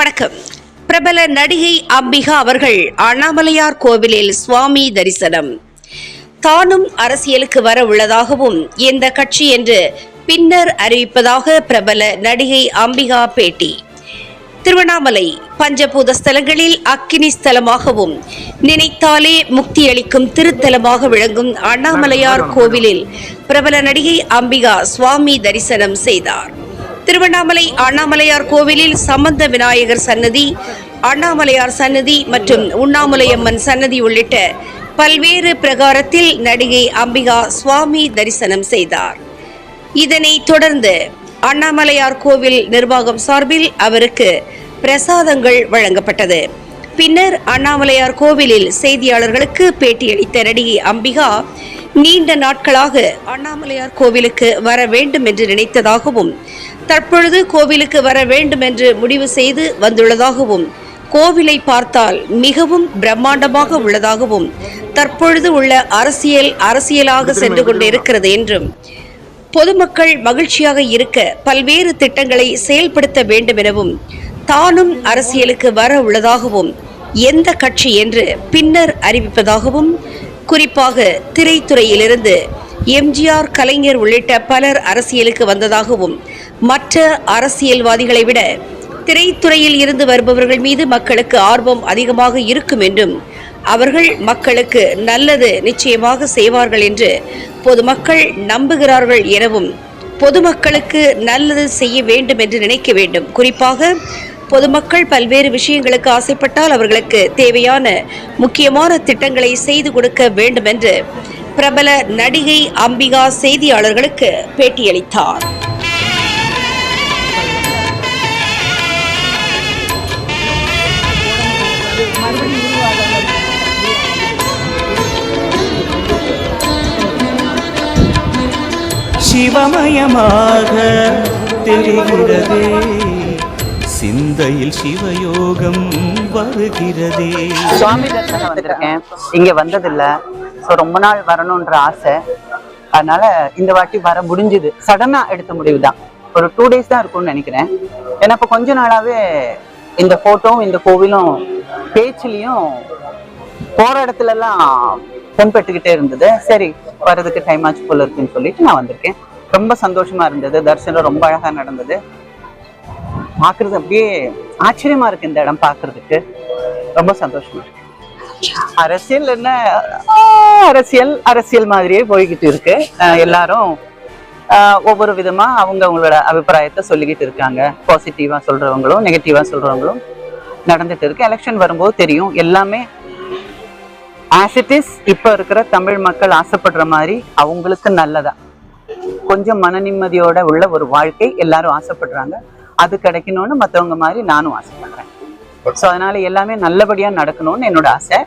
வணக்கம். பிரபல நடிகை அம்பிகா அவர்கள் அண்ணாமலையார் கோவிலில் சுவாமி தரிசனம். தானும் அரசியலுக்கு வர உள்ளதாகவும் இந்த கட்சி என்று பின்னர் அறிவிப்பதாக பிரபல நடிகை அம்பிகா பேட்டி. திருவண்ணாமலை பஞ்சபூத ஸ்தலங்களில் அக்கினி ஸ்தலமாகவும் நினைத்தாலே முக்தி அளிக்கும் திருத்தலமாக விளங்கும் அண்ணாமலையார் கோவிலில் பிரபல நடிகை அம்பிகா சுவாமி தரிசனம் செய்தார். திருவண்ணாமலை அண்ணாமலையார் கோவிலில் சம்பந்த விநாயகர் சன்னதி அண்ணாமலையார் சன்னதி மற்றும் உண்ணாமலையம்மன் சன்னதி உள்ளிட்ட பல்வேறு பிரகாரத்தில் நடிகை அம்பிகா சுவாமி தரிசனம் செய்தார். இதனை தொடர்ந்து அண்ணாமலையார் கோவில் நிர்வாகம் சார்பில் அவருக்கு பிரசாதங்கள் வழங்கப்பட்டது. பின்னர் அண்ணாமலையார் கோவிலில் செய்தியாளர்களுக்கு பேட்டியளித்த நடிகை அம்பிகா நீண்ட நாட்களாக அண்ணாமலையார் கோவிலுக்கு வர வேண்டும் என்று நினைத்ததாகவும் தற்பொழுது கோவிலுக்கு வர வேண்டும் என்று முடிவு செய்து வந்துள்ளதாகவும் கோவிலை பார்த்தால் மிகவும் பிரம்மாண்டமாக உள்ளதாகவும் தற்பொழுது உள்ள அரசியல் அரசியலாக சென்று கொண்டிருக்கிறது என்றும் பொதுமக்கள் மகிழ்ச்சியாக இருக்க பல்வேறு திட்டங்களை செயல்படுத்த வேண்டும் எனவும் தானும் அரசியலுக்கு வர உள்ளதாகவும் எந்த கட்சி என்று பின்னர் அறிவிப்பதாகவும் குறிப்பாக திரைத்துறையிலிருந்து எம்ஜிஆர் கலைஞர் உள்ளிட்ட பலர் அரசியலுக்கு வந்ததாகவும் மற்ற அரசியல்வாதிகளை விட திரைத்துறையில் இருந்து வருபவர்கள் மீது மக்களுக்கு ஆர்வம் அதிகமாக இருக்கும் என்றும் அவர்கள் மக்களுக்கு நல்லது நிச்சயமாக செய்வார்கள் என்று பொதுமக்கள் நம்புகிறார்கள் எனவும் பொதுமக்களுக்கு நல்லது செய்ய வேண்டும் என்று நினைக்க வேண்டும். குறிப்பாக பொதுமக்கள் பல்வேறு விஷயங்களுக்கு ஆசைப்பட்டால் அவர்களுக்கு தேவையான முக்கியமான திட்டங்களை செய்து கொடுக்க வேண்டும் என்று பிரபல நடிகை அம்பிகா செய்தியாளர்களுக்கு பேட்டியளித்தார். சிவமயமாக தெரிகிறதே. சிந்தையில் சிவயோகம் வருகிறதே. சுவாமி தரிசனம் வந்திருக்கேன். இங்க வந்ததில்ல. ஸோ ரொம்ப நாள் வரணுன்ற ஆசை. அதனால இந்த வாட்டி வர முடிஞ்சுது. சடனா எடுத்த முடிவு தான் ஒரு டூ டேஸ் தான் இருக்கும்னு நினைக்கிறேன். ஏன்னா இப்போ கொஞ்ச நாளாவே இந்த போட்டோவும் இந்த கோவிலும் பேச்சுலயும் போற இடத்துல எல்லாம் பொன்பெட்டுக்கிட்டே இருந்தது. சரி வர்றதுக்கு டைம் ஆச்சு போல இருக்குன்னு சொல்லிட்டு நான் வந்திருக்கேன். ரொம்ப சந்தோஷமா இருந்தது. தரிசனம் ரொம்ப அழகா நடந்தது. பாக்குறது அப்படியே ஆச்சரியமா இருக்கு இந்த இடம் பாக்குறதுக்கு ரொம்ப சந்தோஷமா இருக்கு. அரசியல் என்ன? அரசியல் அரசியல் மாதிரியே போய்கிட்டு இருக்கு. அஹ் எல்லாரும் ஒவ்வொரு விதமா அவங்க அவங்களோட அபிப்பிராயத்தை சொல்லிக்கிட்டு இருக்காங்க. பாசிட்டிவா சொல்றவங்களும் நெகட்டிவா சொல்றவங்களும் நடந்துட்டு இருக்கு. எலெக்ஷன் வரும்போது தெரியும். எல்லாமே ஆஸ் இட் இஸ் இப்ப இருக்கிற தமிழ் மக்கள் ஆசைப்படுற மாதிரி அவங்களுக்கு நல்லதா? கொஞ்சம் மன நிம்மதியோட உள்ள ஒரு வாழ்க்கை எல்லாரும் ஆசைப்படுறாங்க. அது கிடைக்கணும்னு மத்தவங்க மாதிரி நானும் ஆசைப்படுறேன். ஸோ அதனால எல்லாமே நல்லபடியா நடக்கணும்னு என்னோட ஆசை.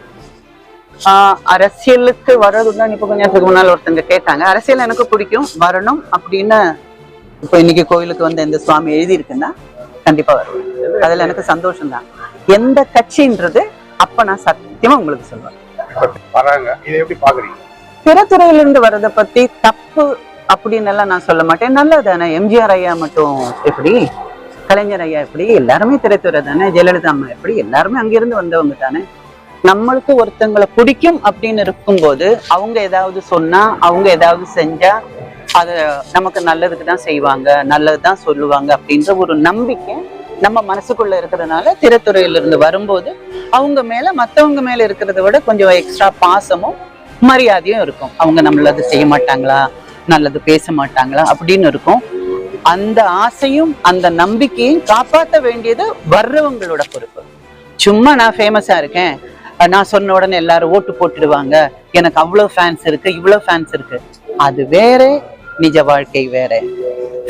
அரசியலுக்கு வர்றதுதான் இப்போ கொஞ்ச நேரத்துக்கு முன்னால் ஒருத்தங்க கேட்டாங்க. அரசியல் எனக்கு பிடிக்கும். வரணும் அப்படின்னு இப்போ இன்னைக்கு கோயிலுக்கு வந்த இந்த சுவாமி எழுதியிருக்குன்னா கண்டிப்பா வருவேன். அதுல எனக்கு சந்தோஷம் தான் எந்த கட்சின்றது அப்ப நான் சத்தியமா உங்களுக்கு சொல்லுவேன் வராங்க. இதை எப்படி பாக்குறீங்க பிறத்துறையிலிருந்து வர்றதை பத்தி தப்பு அப்படின்னு எல்லாம் நான் சொல்ல மாட்டேன். நல்லதானே? எம்ஜிஆர் ஐயா மட்டும் எப்படி? கலைஞர் ஐயா எப்படி? எல்லாருமே திரைத்துறை தானே? ஜெயலலிதா அம்மா எப்படி? எல்லாருமே அங்கிருந்து வந்தவங்க தானே? நம்மளுக்கு ஒருத்தங்களை பிடிக்கும் அப்படின்னு இருக்கும்போது அவங்க ஏதாவது சொன்னா அவங்க ஏதாவது செஞ்சா அதை நமக்கு நல்லதுக்கு தான் செய்வாங்க நல்லது தான் சொல்லுவாங்க அப்படின்ற ஒரு நம்பிக்கை நம்ம மனசுக்குள்ள இருக்கிறதுனால திரைத்துறையிலிருந்து வரும்போது அவங்க மேல மத்தவங்க மேல இருக்கிறத விட கொஞ்சம் எக்ஸ்ட்ரா பாசமும் மரியாதையும் இருக்கும். அவங்க நம்மளது செய்ய மாட்டாங்களா? நல்லது பேச மாட்டாங்களா? அப்படின்னு இருக்கும். அந்த ஆசையும் அந்த நம்பிக்கையும் காப்பாற்ற வேண்டியது வர்றவங்களோட பொறுப்பு. சும்மா நான் ஃபேமஸா இருக்கேன். நான் சொன்ன உடனே எல்லாரும் ஓட்டு போட்டுடுவாங்க. எனக்கு அவ்வளவு ஃபேன்ஸ் இருக்கு இவ்வளவு ஃபேன்ஸ் இருக்கு. அது வேற நிஜ வாழ்க்கை வேற.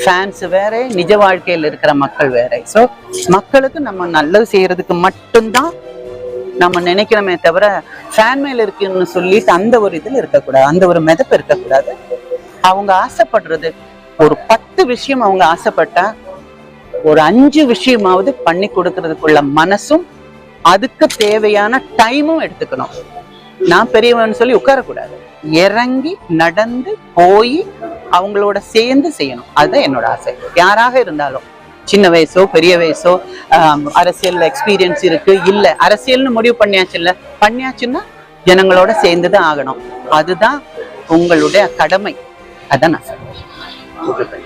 ஃபேன்ஸ் வேற நிஜ வாழ்க்கையில் இருக்கிற மக்கள் வேற. ஸோ மக்களுக்கு நம்ம நல்லது செய்யறதுக்கு மட்டும்தான் நம்ம நினைக்கிறோமே தவிர ஃபேன் மேல இருக்குன்னு சொல்லிட்டு அந்த ஒரு இதுல இருக்கக்கூடாது. அந்த ஒரு மிதப்பு இருக்கக்கூடாது. அவங்க ஆசைப்படுறது ஒரு பத்து விஷயம் அவங்க ஆசைப்பட்டா ஒரு அஞ்சு விஷயமாவது பண்ணி கொடுக்கறதுக்குள்ள மனசும் அதுக்கு தேவையான டைமும் எடுத்துக்கணும். நான் பெரியவன் சொல்லி உட்காரக்கூடாது. இறங்கி நடந்து போய் அவங்களோட சேர்ந்து செய்யணும். அதுதான் என்னோட ஆசை. யாராக இருந்தாலும் சின்ன வயசோ பெரிய வயசோ அரசியல் எக்ஸ்பீரியன்ஸ் இருக்கு இல்ல அரசியல்னு முடிவு பண்ணியாச்சு இல்ல பண்ணியாச்சுன்னா ஜனங்களோட சேர்ந்து தான் ஆகணும். அதுதான் உங்களுடைய கடமை. அதான் நான் சொல்றேன்.